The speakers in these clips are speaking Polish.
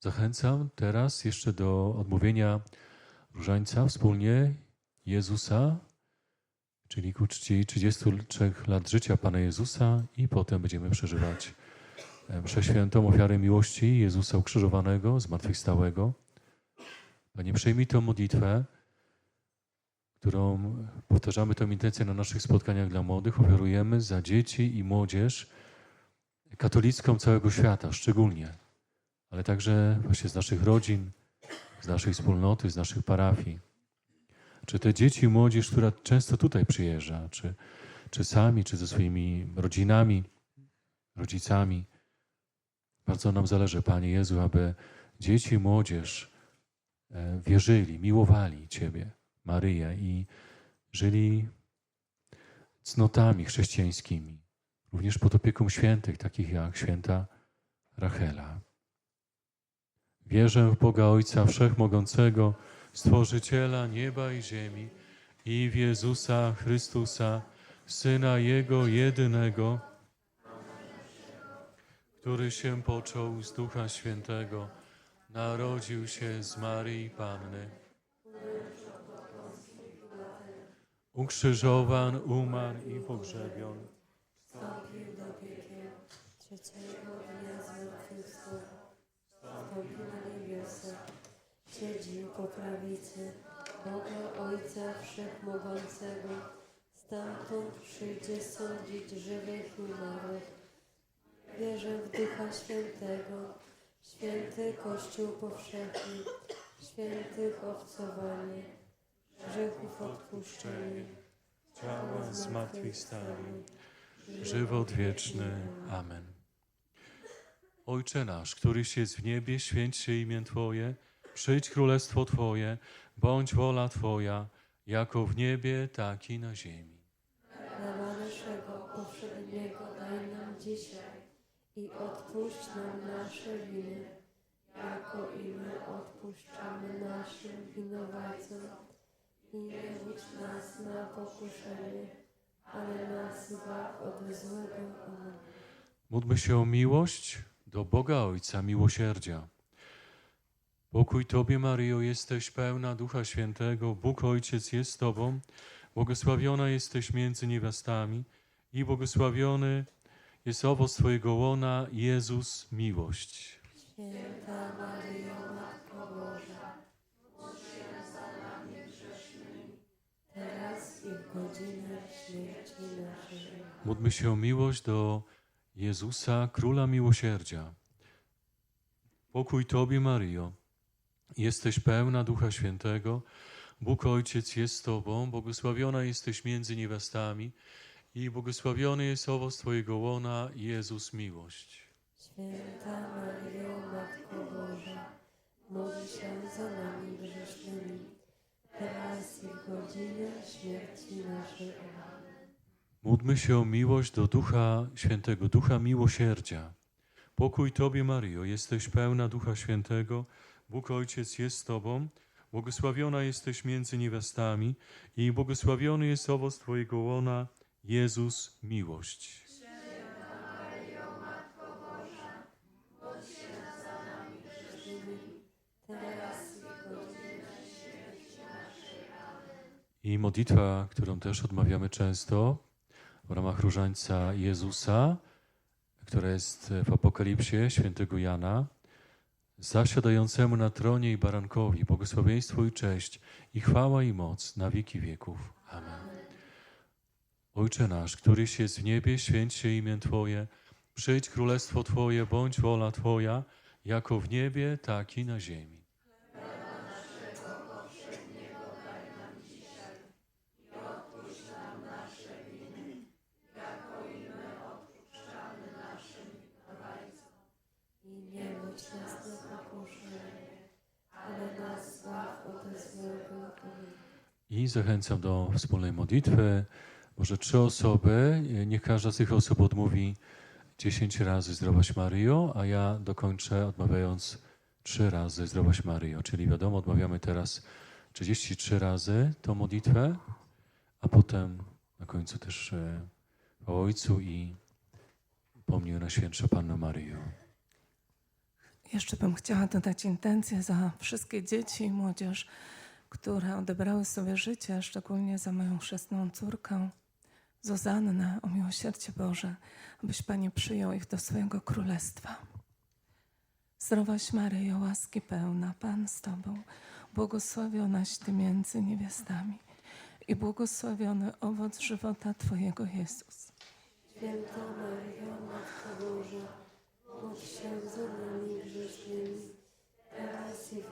Zachęcam teraz jeszcze do odmówienia różańca wspólnie Jezusa, czyli ku czci 33 lat życia Pana Jezusa i potem będziemy przeżywać e, mszę świętą ofiarę miłości Jezusa ukrzyżowanego, zmartwychwstałego. Panie, przyjmij tę modlitwę, którą powtarzamy tę intencję na naszych spotkaniach dla młodych, ofiarujemy za dzieci i młodzież katolicką całego świata, szczególnie, ale także właśnie z naszych rodzin, z naszej wspólnoty, z naszych parafii. Czy te dzieci i młodzież, która często tutaj przyjeżdża, czy, czy sami, czy ze swoimi rodzinami, rodzicami, bardzo nam zależy, Panie Jezu, aby dzieci i młodzież e, wierzyli, miłowali Ciebie, Maryję i żyli cnotami chrześcijańskimi, również pod opieką świętych, takich jak święta Rachela. Wierzę w Boga Ojca Wszechmogącego, Stworzyciela nieba i ziemi i w Jezusa Chrystusa, Syna Jego jedynego, który się począł z Ducha Świętego, narodził się z Maryi Panny. Ukrzyżowan, umarł i pogrzebion. Po prawicy Boga Ojca Wszechmogącego, stamtąd przyjdzie sądzić żywych i umarłych. Wierzę w Ducha Świętego, święty Kościół powszechny, świętych owcowanie, grzechów odpuszczenie, Ciała zmartwychwstanie, żywot wieczny. Amen. Ojcze nasz, któryś jest w niebie, święć się imię Twoje, przyjdź królestwo Twoje, bądź wola Twoja, jako w niebie, tak i na ziemi. Chleba naszego powszedniego daj nam dzisiaj i odpuść nam nasze winy, jako i my odpuszczamy naszym winowajcom. I nie wódź nas na pokuszenie, ale nas zbaw od złego. Amen. Módlmy się o miłość do Boga Ojca miłosierdzia. Pokój Tobie, Maryjo, jesteś pełna Ducha Świętego, Bóg Ojciec jest z Tobą, błogosławiona jesteś między niewiastami i błogosławiony jest owoc Twojego łona, Jezus, miłość. Święta Maryjo, Matko Boża, teraz i w godzinę śmierci naszej. Módlmy się o miłość do Jezusa, Króla Miłosierdzia. Pokój Tobie, Maryjo, jesteś pełna Ducha Świętego, Bóg Ojciec jest z Tobą, błogosławiona jesteś między niewiastami i błogosławiony jest owoc Twojego łona, Jezus, miłość. Święta Maryjo, Matko Boża, módl się za nami grzesznymi, teraz i w godzinę śmierci naszej. Amen. Módlmy się o miłość do Ducha Świętego, Ducha Miłosierdzia. Pokój Tobie, Maryjo, jesteś pełna Ducha Świętego, Bóg Ojciec jest z Tobą, błogosławiona jesteś między niewiastami i błogosławiony jest owoc Twojego łona, Jezus, miłość. I modlitwa, którą też odmawiamy często w ramach różańca Jezusa, która jest w Apokalipsie świętego Jana, zasiadającemu na tronie i barankowi, błogosławieństwo i cześć, i chwała i moc na wieki wieków. Amen. Ojcze nasz, któryś jest w niebie, święć się imię Twoje, przyjdź królestwo Twoje, bądź wola Twoja, jako w niebie, tak i na ziemi. I zachęcam do wspólnej modlitwy. Może trzy osoby, niech każda z tych osób odmówi 10 razy zdrowaś Maryjo, a ja dokończę odmawiając trzy razy zdrowaś Maryjo. Czyli wiadomo, odmawiamy teraz 33 razy tą modlitwę, a potem na końcu też e, o Ojcu i pomnij na świętsza Panno Maryjo. Jeszcze bym chciała dodać intencję za wszystkie dzieci i młodzież, które odebrały sobie życie, szczególnie za moją chrzestną córkę, Zuzannę, o miłosierdzie Boże, abyś Panie przyjął ich do swojego królestwa. Zdrowaś Maryjo, łaski pełna, Pan z Tobą, błogosławionaś Ty między niewiastami i błogosławiony owoc żywota Twojego Jezus. Święta Maryjo, Matko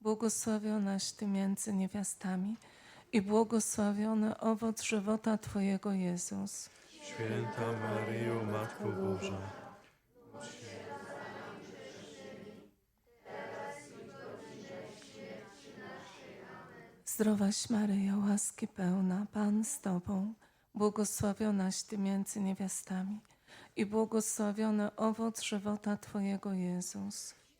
błogosławionaś Ty między niewiastami i błogosławiony owoc żywota Twojego Jezus. Święta Maryjo, Matko Boża, Zdrowaś Maryjo, łaski pełna, Pan z Tobą, błogosławionaś Ty między niewiastami i błogosławiony owoc żywota Twojego Jezus.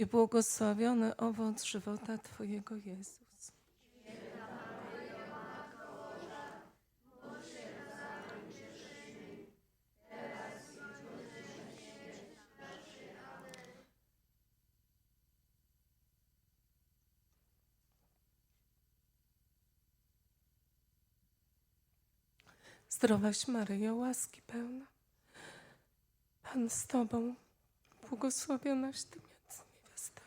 i błogosławiony owoc żywota Twojego Jezus. Zdrowaś Maryjo, łaski pełna. Pan z Tobą, błogosławionaś Ty między niewiastami.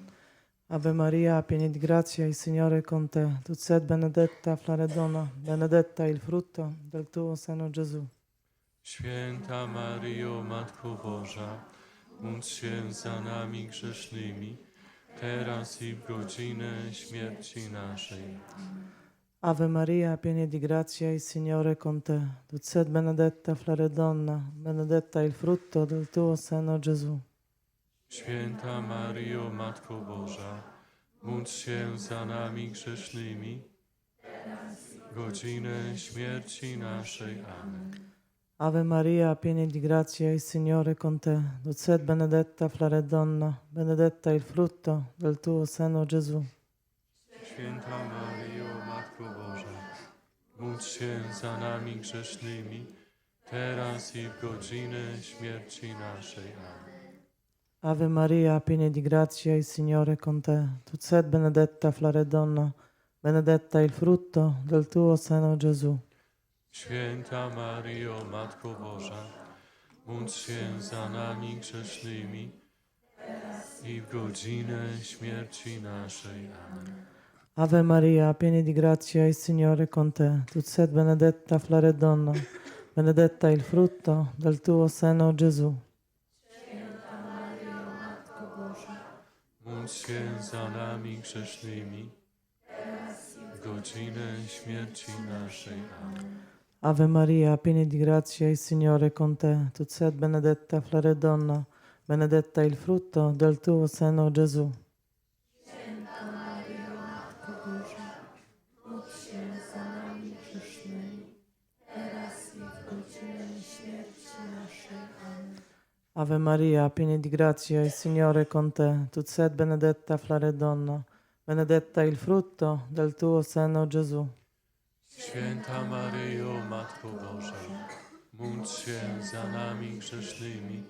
Ave Maria, piena di grazia, il Signore è con te. Tu sei benedetta fra le donne, benedetta il frutto del tuo seno Gesù. Święta Maryjo, Matko Boża, módl się za nami grzesznymi, teraz i w godzinę śmierci naszej. Ave Maria, piena di grazia, il Signore è con te. Tu sei benedetta fra le donne, benedetta il frutto del tuo seno Gesù. Święta Maryjo, Matko Boża, módl się za nami grzesznymi, w godzinę śmierci naszej. Amen. Ave Maria, piena di grazia, il Signore è con te. Tu sei benedetta fra le donne, benedetta il frutto del tuo seno, Gesù. Święta Maryjo, Matko Boża, módl się za nami grzesznymi, teraz i w godzinę śmierci naszej. Amen. Ave Maria, piena di grazia, il Signore è con te. Tu sei benedetta fra le donne, benedetta il frutto del tuo seno, Gesù. Święta Maryjo, Matko Boża, módl się za nami grzesznymi, i w godzinę śmierci naszej. Amen. Ave Maria, piena di grazia, il Signore è con te. Tu sei benedetta fra le donne, benedetta il frutto del tuo seno, Gesù. Módl za nami grzesznymi, w godzinę śmierci naszej. Amen. Ave Maria, piena di grazia, il Signore è con te. Tu sei benedetta fra le donne, benedetta il frutto del tuo seno, Gesù. Ave Maria, piena di grazia, il Signore è con te. Tu sei benedetta fra le donne, benedetta il frutto del tuo seno, Gesù. Święta Maryjo, Matko Boża, módl się za nami grzesznymi,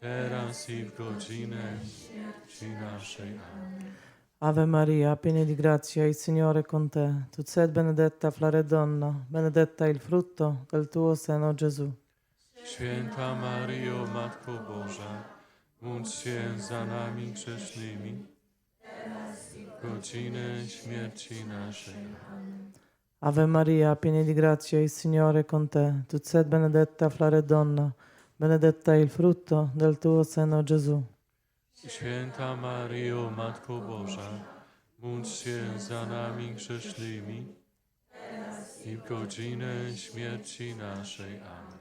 teraz i w godzinę śmierci naszej. Amen. Ave Maria, piena di grazia, il Signore è con te. Tu sei benedetta fra le donne, benedetta il frutto del tuo seno, Gesù. Święta Maryjo, Matko Boża, módl się za nami grzesznymi, godzinę śmierci naszej. Ave Maria, piena di grazia, il Signore è con te. Tu sei benedetta fra le donne, benedetta il frutto del tuo seno, Gesù. Święta Maryjo, Matko Boża, módl się za nami grzesznymi i w godzinę śmierci naszej. Amen.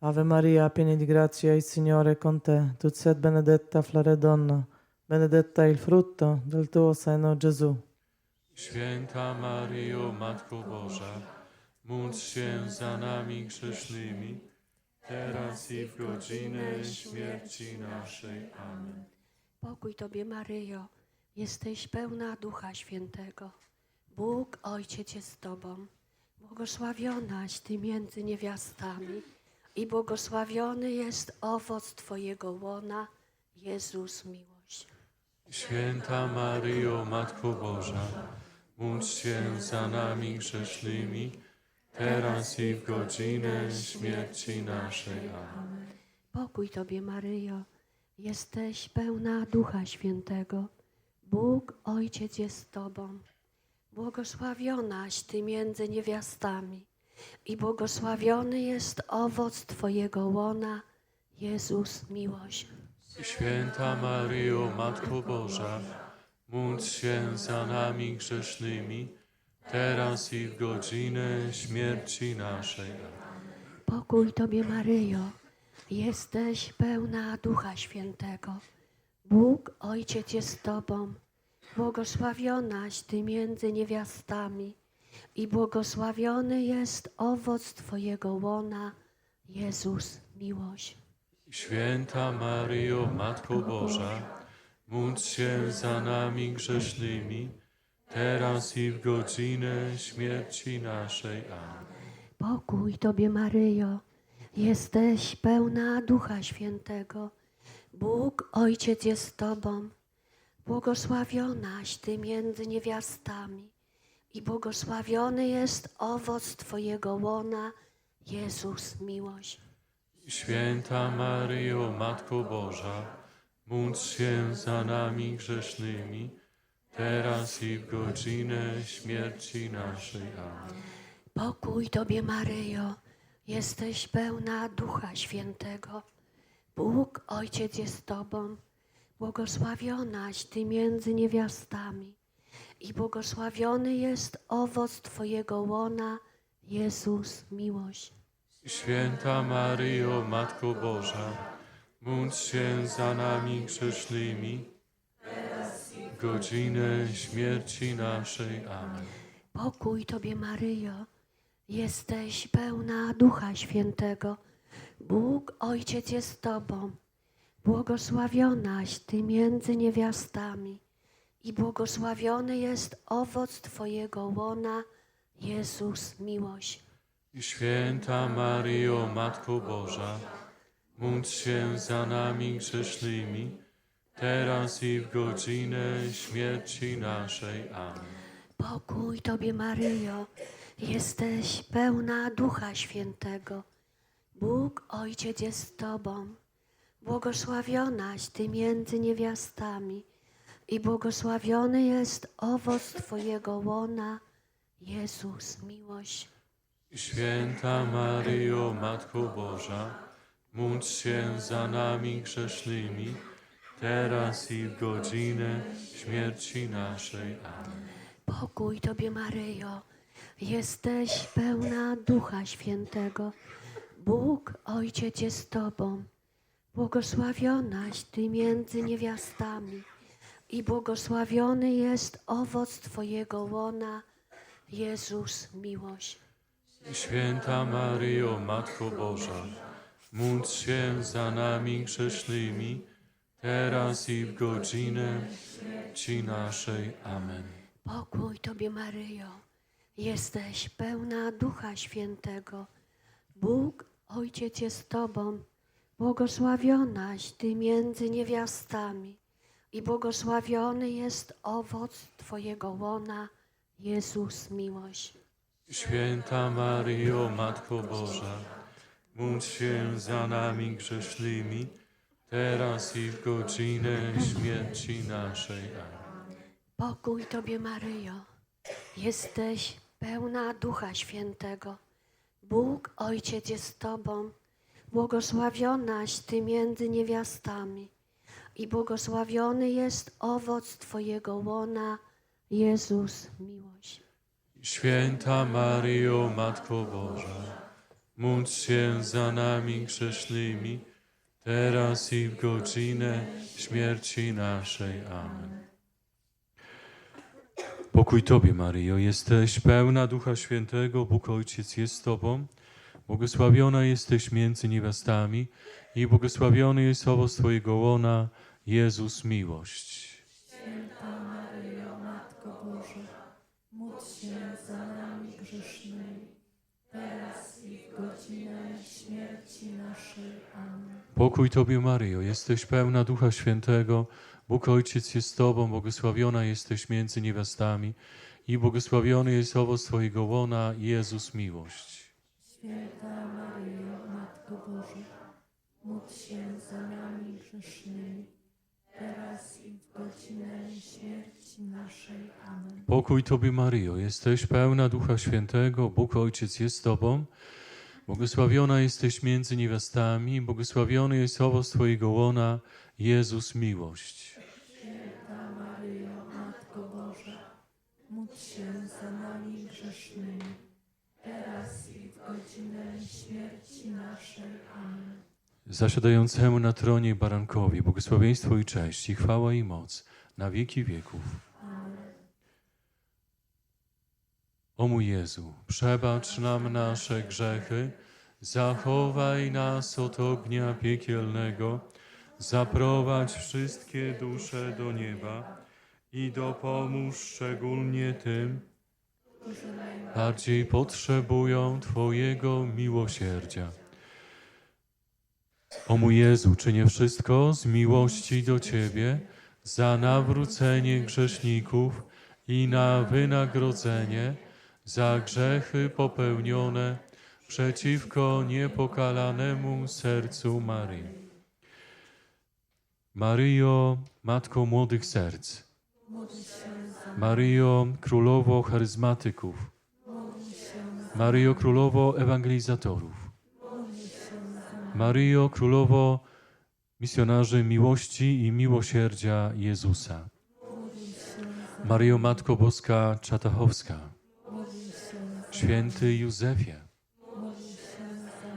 Ave Maria, piena di grazia, il Signore è con te. Tu sei benedetta fra le donne, benedetta il frutto del tuo seno, Gesù. Święta Maryjo, Matko Boża, módl się za nami grzesznymi, teraz i w godzinę śmierci naszej. Amen. Pokój Tobie, Maryjo, jesteś pełna Ducha Świętego. Bóg, Ojciec jest z Tobą. Błogosławionaś Ty między niewiastami i błogosławiony jest owoc Twojego łona, Jezus miłość. Święta Maryjo, Matko Boża, módl się za nami grzesznymi, teraz i w godzinę śmierci naszej. Amen. Pokój Tobie, Maryjo, jesteś pełna Ducha Świętego. Bóg, Ojciec jest z Tobą. Błogosławionaś Ty między niewiastami i błogosławiony jest owoc Twojego łona, Jezus miłość. Święta Maryjo, Matko Boża, módl się za nami grzesznymi, teraz i w godzinę śmierci naszej. Pokój Tobie, Maryjo, jesteś pełna Ducha Świętego. Bóg, Ojciec jest z Tobą. Błogosławionaś Ty między niewiastami i błogosławiony jest owoc Twojego łona, Jezus miłość. Święta Maryjo, Matko Boża, módl się za nami grzesznymi, teraz i w godzinę śmierci naszej. Amen. Pokój Tobie, Maryjo, jesteś pełna Ducha Świętego. Bóg, Ojciec jest z Tobą. Błogosławionaś Ty między niewiastami i błogosławiony jest owoc Twojego łona, Jezus miłość. Święta Maryjo, Matko Boża, módl się za nami grzesznymi, teraz i w godzinę śmierci naszej. Amen. Pokój Tobie, Maryjo, jesteś pełna Ducha Świętego. Bóg, Ojciec jest Tobą. Błogosławionaś Ty między niewiastami i błogosławiony jest owoc Twojego łona, Jezus miłość. Święta Maryjo, Matko Boża, módl się za nami grzesznymi, w godzinę śmierci naszej. Amen. Pokój Tobie, Maryjo, jesteś pełna Ducha Świętego. Bóg Ojciec jest z Tobą. Błogosławionaś Ty między niewiastami i błogosławiony jest owoc Twojego łona, Jezus miłość. I święta Maryjo, Matko Boża, módl się za nami grzesznymi, teraz i w godzinę śmierci naszej. Amen. Pokój Tobie, Maryjo, jesteś pełna Ducha Świętego. Bóg Ojciec jest z Tobą. Błogosławionaś Ty między niewiastami i błogosławiony jest owoc Twojego łona, Jezus miłość. Święta Maryjo, Matko Boża, módl się za nami grzesznymi, teraz i w godzinę śmierci naszej. Amen. Pokój Tobie, Maryjo, jesteś pełna Ducha Świętego. Bóg Ojciec jest z Tobą. Błogosławionaś Ty między niewiastami i błogosławiony jest owoc Twojego łona, Jezus miłość. Święta Maryjo, Matko Boża, módl się za nami grzesznymi, teraz i w godzinę śmierci naszej. Amen. Pokój Tobie, Maryjo, jesteś pełna Ducha Świętego. Bóg Ojciec jest Tobą. Błogosławionaś Ty między niewiastami i błogosławiony jest owoc Twojego łona, Jezus miłość. Święta Maryjo, Matko Boża, módl się za nami grzesznymi, teraz i w godzinę śmierci naszej. Pokój Tobie, Maryjo, jesteś pełna Ducha Świętego. Bóg Ojciec jest z Tobą. Błogosławionaś Ty między niewiastami i błogosławiony jest owoc Twojego łona, Jezus miłość. Święta Maryjo, Matko Boża, módl się za nami grzesznymi, teraz i w godzinę śmierci naszej. Amen. Pokój Tobie, Maryjo, jesteś pełna Ducha Świętego, Bóg Ojciec jest z Tobą, błogosławiona jesteś między niewiastami i błogosławiony jest owoc Twojego łona, Jezus miłość. Święta Maryjo, Matko Boża, módl się za nami grzesznymi, teraz i w godzinę śmierci naszej. Amen. Pokój Tobie, Maryjo, jesteś pełna Ducha Świętego, Bóg Ojciec jest Tobą, błogosławiona jesteś między niewiastami i błogosławiony jest owoc Twojego łona, Jezus miłość. Święta Maryjo, Matko Boża, módl się za nami grzesznymi, teraz i w godzinę śmierci naszej. Amen. Pokój Tobie, Maryjo, jesteś pełna Ducha Świętego, Bóg Ojciec jest z Tobą, błogosławiona jesteś między niewiastami, błogosławiony jest owoc Twojego łona, Jezus miłość. Święta Maryjo, Matko Boża, módl się za nami grzesznymi, teraz i w godzinę śmierci naszej. Amen. Zasiadającemu na tronie barankowi, błogosławieństwo i cześć, i chwała i moc na wieki wieków. O mój Jezu, przebacz nam nasze grzechy, zachowaj nas od ognia piekielnego, zaprowadź wszystkie dusze do nieba i dopomóż szczególnie tym, bardziej potrzebują Twojego miłosierdzia. O mój Jezu, czynię wszystko z miłości do Ciebie za nawrócenie grzeszników i na wynagrodzenie za grzechy popełnione przeciwko niepokalanemu sercu Maryi. Maryjo, Matko młodych serc, Maryjo, Królowo charyzmatyków, Maryjo, Królowo ewangelizatorów, Maryjo, Królowo misjonarzy miłości i miłosierdzia Jezusa. Maryjo, Matko Boska Czatachowska. Święty Józefie.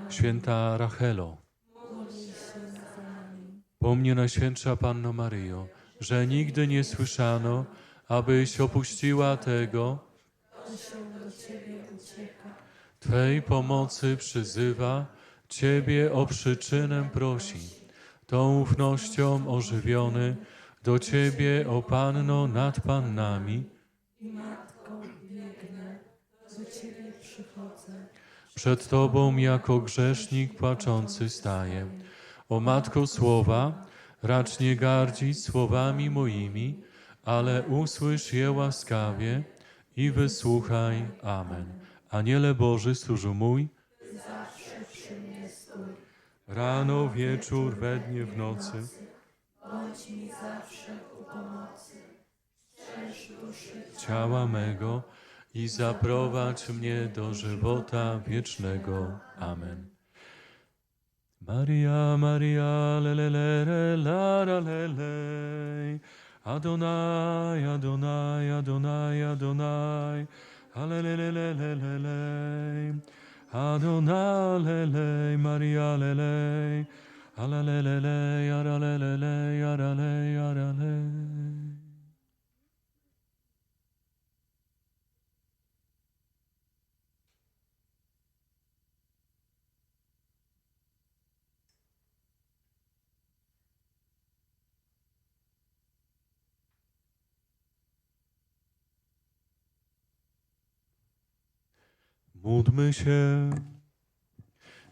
Święta Rachelo. Pomnie Najświętsza Panno Maryjo, że nigdy nie słyszano, abyś opuściła tego, Twej pomocy przyzywa, Ciebie o przyczynę prosi. Tą ufnością ożywiony, do Ciebie, o Panno nad Pannami, przed Tobą jako grzesznik płaczący staję. O Matko Słowa, racz nie gardzić słowami moimi, ale usłysz je łaskawie i wysłuchaj. Amen. Aniele Boży, stróżu mój, rano, wieczór, we dnie, w nocy, ciała mego i zaprowadź mnie do żywota wiecznego. Amen. Maria, Maria, lelelere, lara, lelej. Adonai, Adonai, Adonai, Adonai, alelelelelelelej. Adonai lele, Maria lele, alalelele, yaralelele, yarale, yarale. Módlmy się.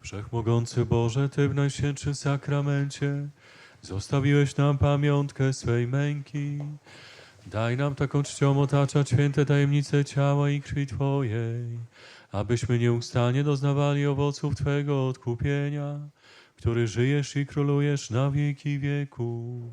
Wszechmogący Boże, Ty w Najświętszym Sakramencie zostawiłeś nam pamiątkę swej męki. Daj nam taką czcią otaczać święte tajemnice ciała i krwi Twojej, abyśmy nieustannie doznawali owoców Twego odkupienia, który żyjesz i królujesz na wieki wieków.